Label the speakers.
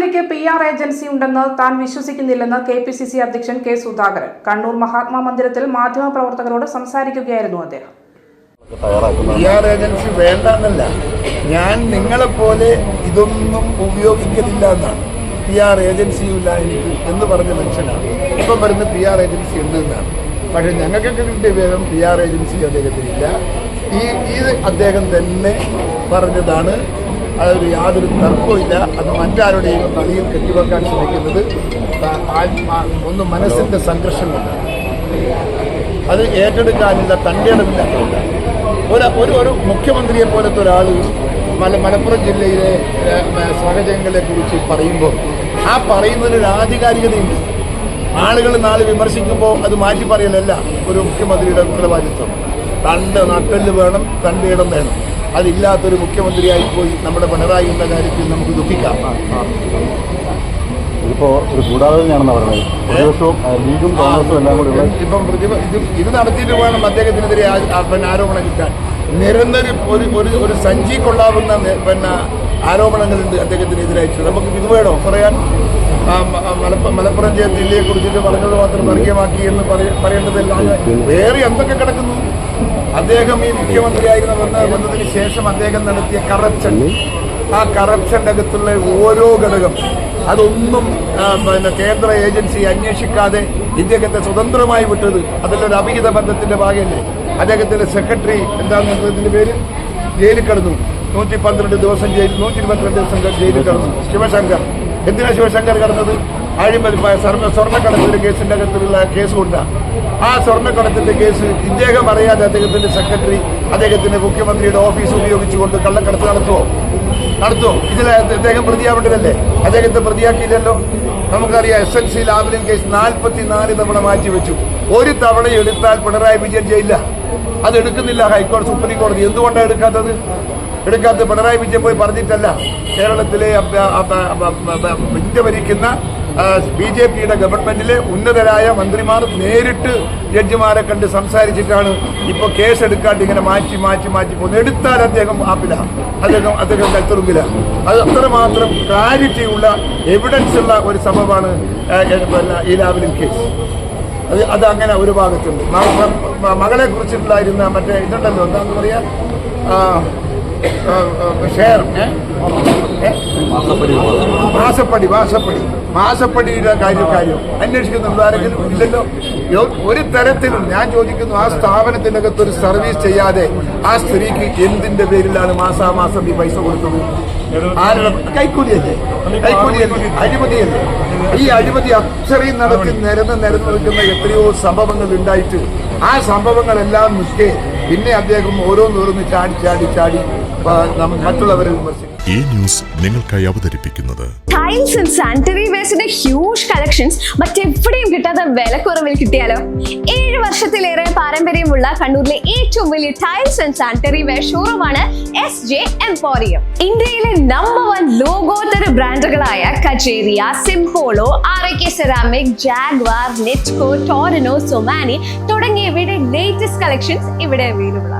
Speaker 1: മുഖ്യമന്ത്രിക്ക് P R agency ഉണ്ടെന്ന് താൻ വിശ്വസിക്കുന്നില്ലെന്ന് കെ പി സി സി അധ്യക്ഷൻ കെ സുധാകരൻ. കണ്ണൂർ മഹാത്മാ മന്ദിരത്തിൽ മാധ്യമപ്രവർത്തകരോട് സംസാരിക്കുകയായിരുന്നു അദ്ദേഹം.
Speaker 2: പി ആർ ഏജൻസി വേണ്ടെന്നല്ല. ഞാൻ നിങ്ങളെപ്പോലെ ഇതൊന്നും ഉപയോഗിക്കുന്നില്ല എന്നാണ്. പി ആർ ഏജൻസിയും ഇല്ല എന്ന് പറഞ്ഞ മനുഷ്യനാണ്. ഇപ്പം വരുന്ന പി ആർ ഏജൻസി ഉണ്ട് എന്നാണ്. പക്ഷേ ഞങ്ങൾക്കൊക്കെ കിട്ടിയ വിവരം പി ആർ ഏജൻസി അദ്ദേഹത്തിനില്ല. ഈ ഇത് അദ്ദേഹം തന്നെ പറഞ്ഞതാണ് അതൊരു യാതൊരു തർക്കവുമില്ല. അത് മറ്റാരുടെയും തലയിൽ കെട്ടിവെക്കാൻ ശ്രമിക്കുന്നത് ഒന്ന് മനസ്സിന്റെ സംഘർഷം കൊണ്ടാണ്. അത് ഏറ്റെടുക്കാനില്ല തന്റെ ഒരു ഒരു ഒരു മുഖ്യമന്ത്രിയെ പോലത്തെ ഒരാൾ മല മലപ്പുറം ജില്ലയിലെ ഏഹ്, സാഹചര്യങ്ങളെ കുറിച്ച് പറയുമ്പോൾ ആ പറയുന്നതിന് ഒരു ആധികാരികതയുണ്ട്. ആളുകൾ നാളെ വിമർശിക്കുമ്പോൾ അത് മാറ്റി പറയലല്ല. ഒരു മുഖ്യമന്ത്രിയുടെ ഉത്തരവാദിത്വം. തന്റെ നട്ടെല്ല് വേണം തന്റെ വേണം. അതില്ലാത്തൊരു മുഖ്യമന്ത്രിയായി പോയി നമ്മുടെ പിണറായി എന്ന കാര്യത്തിൽ നമുക്ക് ദുഃഖിക്കാം.
Speaker 3: ഇപ്പോ ഒരു ഗൂഢാലോചനയാണെന്ന് പറഞ്ഞത് പ്രതിപക്ഷവും ലീഗും കോൺഗ്രസും എല്ലാം കൂടി
Speaker 2: ഇപ്പം ഇത് ഇത് നടത്തിയിട്ട് വേണം അദ്ദേഹത്തിനെതിരെ പിന്നെ ആരോപണം കിട്ടാൻ നിരന്തരം ഒരു ഒരു ഒരു സഞ്ചി കൊള്ളാവുന്ന പിന്നെ ആരോപണങ്ങളുണ്ട് അദ്ദേഹത്തിനെതിരായിട്ട് നമുക്ക് ഇത് വേണോ? പറയാൻ മലപ്പുറം ജില്ലയെ കുറിച്ചിട്ട് പറഞ്ഞത് മാത്രം വർഗീയമാക്കി എന്ന് പറയേണ്ടതല്ലാതെ വേറെ എന്തൊക്കെ കിടക്കുന്നു? അദ്ദേഹം ഈ മുഖ്യമന്ത്രിയായിരുന്ന വന്ന് വന്നതിന് ശേഷം അദ്ദേഹം നടത്തിയ കറപ്ഷൻ ആ കറപ്ഷന്റെ അകത്തുള്ള ഓരോ ഘടകം. അതൊന്നും പിന്നെ കേന്ദ്ര ഏജൻസി അന്വേഷിക്കാതെ ഇദ്ദേഹത്തെ സ്വതന്ത്രമായി വിട്ടത് അതിലൊരു അഭിഹിത ബന്ധത്തിന്റെ ഭാഗമല്ലേ? അദ്ദേഹത്തിന്റെ സെക്രട്ടറി എന്താണെന്ന് അദ്ദേഹത്തിന്റെ പേര്? ജയിലിൽ കിടന്നു. നൂറ്റി പന്ത്രണ്ട് ദിവസം ജയിൽ നൂറ്റി ഇരുപത്തിരണ്ട് ദിവസം ജയിലിൽ കിടന്നു. ശിവശങ്കർ. എന്തിനാ ശിവശങ്കർ കിടന്നത്? അഴിമതി സ്വർണക്കടത്തിന്റെ കേസിന്റെ അകത്തുള്ള കേസ് കൊണ്ടാണ് ആ സ്വർണക്കടത്തിന്റെ കേസ് ഇദ്ദേഹം അറിയാതെ അദ്ദേഹത്തിന്റെ സെക്രട്ടറി അദ്ദേഹത്തിന്റെ മുഖ്യമന്ത്രിയുടെ ഓഫീസ് ഉപയോഗിച്ചുകൊണ്ട് കള്ളക്കടത്ത് നടത്തുമോ നടത്തുമോ ഇതിൽ അദ്ദേഹം പ്രതിയാവേണ്ടതല്ലേ? അദ്ദേഹത്തെ പ്രതിയാക്കിയില്ലല്ലോ? നമുക്കറിയാം എസ് എൽ സി ലാബിലും കേസ് നാൽപ്പത്തിനാല് തവണ മാറ്റിവെച്ചു. ഒരു തവണ എടുത്താൽ പിണറായി വിജയൻ ചെയ്യില്ല അത് എടുക്കുന്നില്ല ഹൈക്കോടതി സുപ്രീം കോടതി. എന്തുകൊണ്ടാണ് എടുക്കാത്തത്? എടുക്കാത്ത പിണറായി വിജയൻ പോയി പറഞ്ഞിട്ടല്ല. കേരളത്തിലെ ഇന്ത്യ ഭരിക്കുന്ന ബി ജെ പിയുടെ ഗവൺമെന്റിലെ ഉന്നതരായ മന്ത്രിമാർ നേരിട്ട് ജഡ്ജിമാരെ കണ്ട് സംസാരിച്ചിട്ടാണ് ഇപ്പോൾ കേസ് എടുക്കാണ്ട് ഇങ്ങനെ മാറ്റി മാറ്റി മാറ്റി പോകുന്നത്. എടുത്താൽ അദ്ദേഹം ആപ്പില അദ്ദേഹം അദ്ദേഹം കൽത്തുറുമ്പില അത് അത്രമാത്രം ക്ലാരിറ്റി ഉള്ള എവിഡൻസ് ഉള്ള ഒരു സംഭവമാണ് ഈ ലാവലിൻ കേസ്. അത് അത് അങ്ങനെ ഒരു ഭാഗത്തുണ്ട്. മകളെ കുറിച്ചിട്ടുണ്ടായിരുന്ന മറ്റേ ഇതുണ്ടല്ലോ എന്താന്ന് പറയാ? ഷെയർ? മാസപ്പടി മാസപ്പടി മാസപ്പടിയുടെ കാര്യം കാര്യം. അന്വേഷിക്കുന്നുണ്ടോ? ആരെങ്കിലും ഇല്ലല്ലോ? ഒരു തരത്തിലും ഞാൻ ചോദിക്കുന്നു ആ സ്ഥാപനത്തിനകത്ത് ഒരു സർവീസ് ചെയ്യാതെ ആ സ്ത്രീക്ക് എന്തിന്റെ പേരിലാണ് മാസാമാസം ഈ പൈസ കൊടുത്തത്? ആരുടെ കൈക്കൂലിയല്ലേ? കൈക്കൂലിയല്ലേ? അഴിമതിയല്ലേ? ഈ അഴിമതി അത്രയും നടത്തി നിരന്ന് നിരന്ന് നിൽക്കുന്ന എത്രയോ സംഭവങ്ങൾ ഉണ്ടായിട്ട് ആ സംഭവങ്ങളെല്ലാം നിൽക്കെ പിന്നെ അദ്ദേഹം ഓരോന്നോരോന്ന് ചാടി ചാടി ചാടി മറ്റുള്ളവരെ വിമർശിക്കും.
Speaker 4: ഈ ന്യൂസ് നിങ്ങൾക്കായി അവതരിപ്പിക്കുന്നത്
Speaker 5: ടൈൽസ് ആൻഡ് സാനിറ്ററി വേസ്റ്റിന്റെ ഹ്യൂജ് കളക്ഷൻസ് മറ്റെവിടെയും കിട്ടാത്ത വിലക്കുറവിൽ കിട്ടിയാലോ? ഏഴ് വർഷത്തിലേറെ പാരമ്പര്യമുള്ള കണ്ണൂരിലെ ഏറ്റവും വലിയ ടൈൽസ് ആൻഡ് സാനിറ്ററി വെയർ ഷോറൂമാണ് എസ് ജെ എംപോറിയം ഇന്ത്യയിലെ നമ്പർ വൺ ലോകോത്തര ബ്രാൻഡുകളായ Kajaria Simpolo R A K ceramic Jaquar Nitco Torino Somany തുടങ്ങിയവയുടെ ലേറ്റസ്റ്റ് കളക്ഷൻസ് ഇവിടെ അവൈലബിൾ ആണ്.